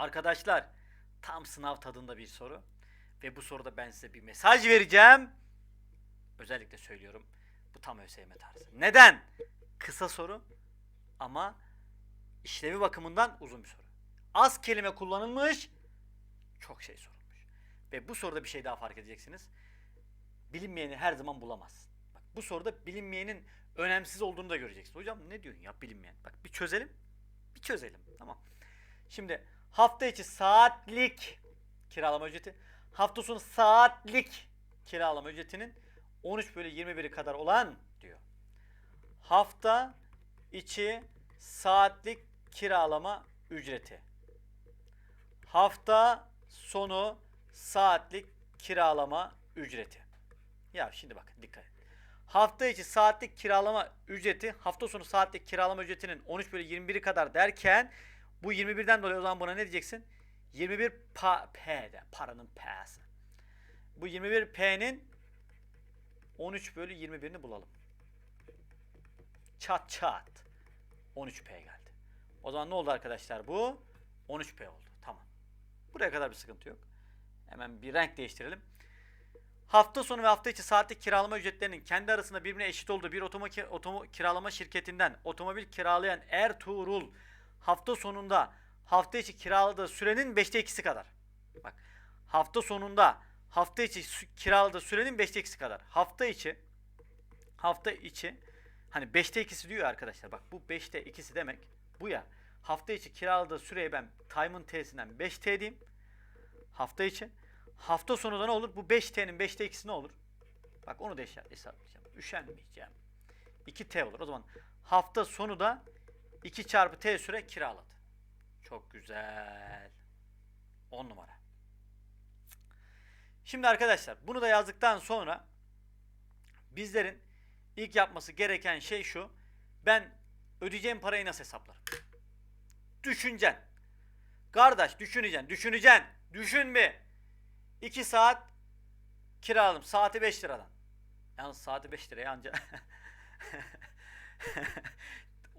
Arkadaşlar tam sınav tadında bir soru. Ve bu soruda ben size bir mesaj vereceğim. Özellikle söylüyorum. Bu tam ÖSYM tarzı. Neden? Kısa soru ama işlevi bakımından uzun bir soru. Az kelime kullanılmış, çok şey sorulmuş. Ve bu soruda bir şey daha fark edeceksiniz. Bilinmeyeni her zaman bulamazsın. Bak bu soruda bilinmeyenin önemsiz olduğunu da göreceksin. Hocam ne diyorsun ya bilinmeyen? Bak bir çözelim. Bir çözelim. Tamam. Şimdi hafta içi saatlik kiralama ücreti, hafta sonu saatlik kiralama ücretinin 13 bölü 21'i kadar olan diyor. Hafta içi saatlik kiralama ücreti. Hafta sonu saatlik kiralama ücreti. Ya şimdi bakın dikkat edin. Hafta içi saatlik kiralama ücreti hafta sonu saatlik kiralama ücretinin 13 bölü 21'i kadar derken bu 21'den dolayı o zaman buna ne diyeceksin? 21 pa, P'de paranın P'si. Bu 21 P'nin 13 bölü 21'ini bulalım. Çat çat. 13 P geldi. O zaman ne oldu arkadaşlar bu? 13 P oldu. Tamam. Buraya kadar bir sıkıntı yok. Hemen bir renk değiştirelim. Hafta sonu ve hafta içi saatlik kiralama ücretlerinin kendi arasında birbirine eşit olduğu bir otomo, otomo kiralama şirketinden otomobil kiralayan Ertuğrul hafta sonunda hafta içi kiraladığı sürenin 5'te 2'si kadar. Bak hafta sonunda hafta içi kiraladığı sürenin 5'te 2'si kadar. Hafta içi hafta içi hani 5'te 2'si diyor arkadaşlar. Bak bu 5'te 2'si demek bu ya. Hafta içi kiraladığı süreyi ben time'ın t'sinden 5t diyeyim. Hafta içi. Hafta sonu da ne olur? Bu 5t'nin 5'te 2'si ne olur? Bak onu da hesap- hesaplayacağım. Üşenmeyeceğim. 2t olur. O zaman hafta sonu da 2 çarpı t süre kiraladı. Çok güzel. 10 numara. Şimdi arkadaşlar bunu da yazdıktan sonra bizlerin ilk yapması gereken şey şu. Ben ödeyeceğim parayı nasıl hesaplarım? Düşüneceksin. Kardeş düşüneceksin. Düşüneceksin. Düşün bir. 2 saat kiraladım. Saati 5 liradan. Yalnız saati 5 liraya anca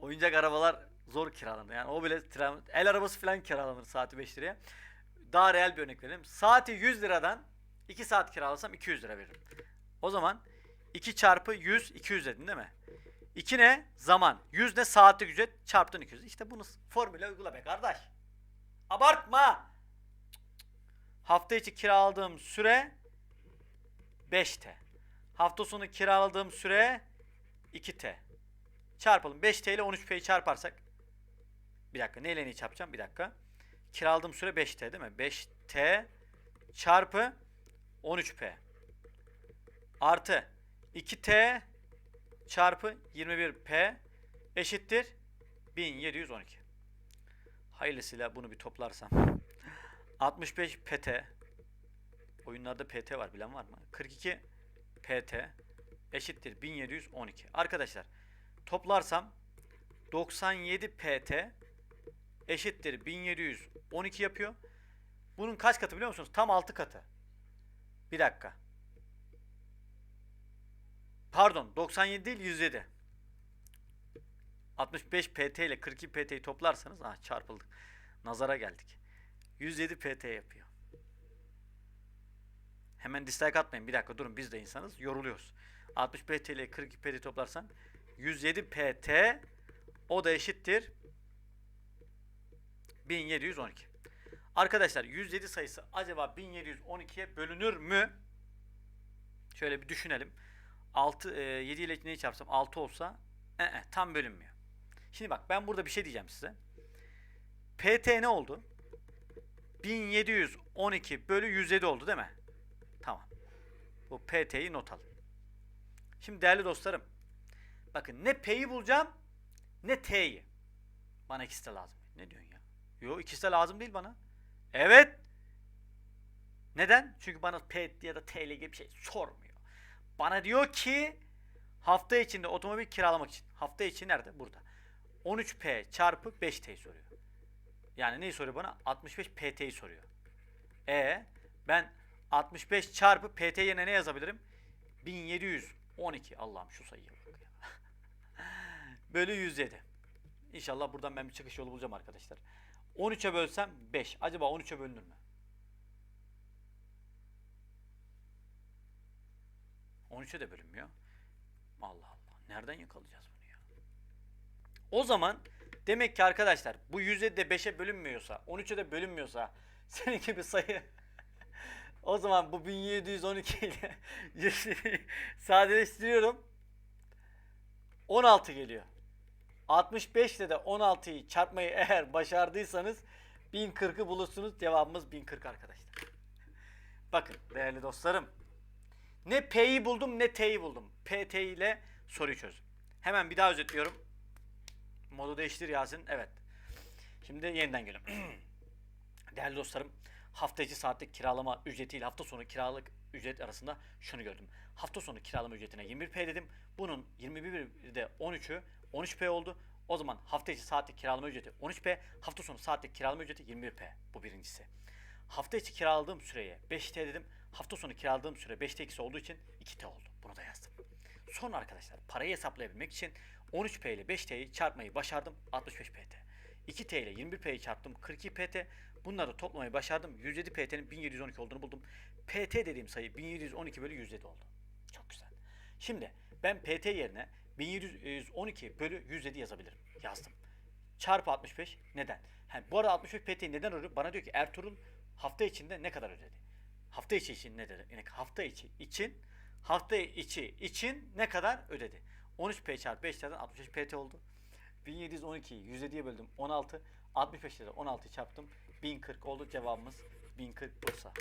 oyuncak arabalar zor kiralanır. Yani o bile tra- el arabası falan kiralanır saati 5 liraya. Daha real bir örnek verelim. Saati 100 liradan 2 saat kiralasam 200 lira veririm. O zaman 2 çarpı 100 200 dedin değil mi? 2 ne? Zaman. 100 ne? Saatlik ücret çarptın 200. İşte bunu formüle uygula be kardeş. Abartma. Hafta içi kiraladığım süre 5T. Hafta sonu kiraladığım süre 2T. Çarpalım. 5T ile 13P'yi çarparsak. Bir dakika. Neyle neyi çarpacağım? Bir dakika. Kiraladığım süre 5T değil mi? 5T çarpı 13P. Artı 2T çarpı 21P eşittir 1712. Hayırlısıyla bunu bir toplarsam. 65 PT. Oyunlarda PT var bilen var mı? 42 PT eşittir 1712. Arkadaşlar toplarsam 97 PT eşittir 1712 yapıyor. Bunun kaç katı biliyor musunuz? Tam 6 katı. Bir dakika. Pardon 97 değil 107. 65 PT ile 42 PT'yi toplarsanız ah çarpıldık. Nazara geldik. 107 PT yapıyor. Hemen dislike atmayın. Bir dakika durun biz de insanız. Yoruluyoruz. 60 PT ile 42 PT toplarsan 107 PT o da eşittir 1712. Arkadaşlar 107 sayısı acaba 1712'ye bölünür mü? Şöyle bir düşünelim. 6 e, 7 ile neyi çarpsam 6 olsa e, e, tam bölünmüyor. Şimdi bak ben burada bir şey diyeceğim size. PT ne oldu? 1712 bölü 107 oldu değil mi? Tamam. Bu PT'yi not alın. Şimdi değerli dostlarım. Bakın ne P'yi bulacağım ne T'yi. Bana ikisi de lazım. Ne diyorsun ya? Yok ikisi de lazım değil bana. Evet. Neden? Çünkü bana P ya da T ile ilgili bir şey sormuyor. Bana diyor ki hafta içinde otomobil kiralamak için. Hafta içi nerede? Burada. 13P çarpı 5T soruyor. Yani neyi soruyor bana? 65 PT'yi soruyor. E ben 65 çarpı PT yerine ne yazabilirim? 1712. Allah'ım şu sayıya bak. Bölü 107. İnşallah buradan ben bir çıkış yolu bulacağım arkadaşlar. 13'e bölsem 5. Acaba 13'e bölünür mü? 13'e de bölünmüyor. Allah Allah. Nereden yakalayacağız bunu ya? O zaman demek ki arkadaşlar bu 107 de 5'e bölünmüyorsa, 13'e de bölünmüyorsa senin gibi sayı o zaman bu 1712 ile 107'yi sadeleştiriyorum. 16 geliyor. 65 ile de 16'yı çarpmayı eğer başardıysanız 1040'ı bulursunuz. Cevabımız 1040 arkadaşlar. Bakın değerli dostlarım. Ne P'yi buldum ne T'yi buldum. PT ile soruyu çözdüm. Hemen bir daha özetliyorum. Modu değiştir Yasin. Evet. Şimdi yeniden geliyorum. Değerli dostlarım, hafta içi saatlik kiralama ücretiyle hafta sonu kiralık ücret arasında şunu gördüm. Hafta sonu kiralama ücretine 21p dedim. Bunun 21'de 13'ü 13p oldu. O zaman hafta içi saatlik kiralama ücreti 13p, hafta sonu saatlik kiralama ücreti 21p. Bu birincisi. Hafta içi kiraladığım süreye 5t dedim. Hafta sonu kiraladığım süre 5'te 2'si olduğu için 2t oldu. Bunu da yazdım. Sonra arkadaşlar parayı hesaplayabilmek için 13p ile 5t'yi çarpmayı başardım 65 pt. 2t ile 21p'yi çarptım 42 pt. Bunları toplamayı başardım. 107 pt'nin 1712 olduğunu buldum. pt dediğim sayı 1712 bölü 107 oldu. Çok güzel. Şimdi ben pt yerine 1712 bölü 107 yazabilirim. Yazdım. Çarpı 65 neden? Ha, bu arada 65 pt neden ödüyor? Bana diyor ki Ertuğrul hafta içinde ne kadar ödedi? Hafta içi için ne dedi? Yani hafta içi için hafta içi için ne kadar ödedi? 13p çarpı 5'lerden 65 pt oldu. 1712'yi 107'ye böldüm 16. 65'te de 16 çarptım. 1040 oldu. Cevabımız 1040 Bursa.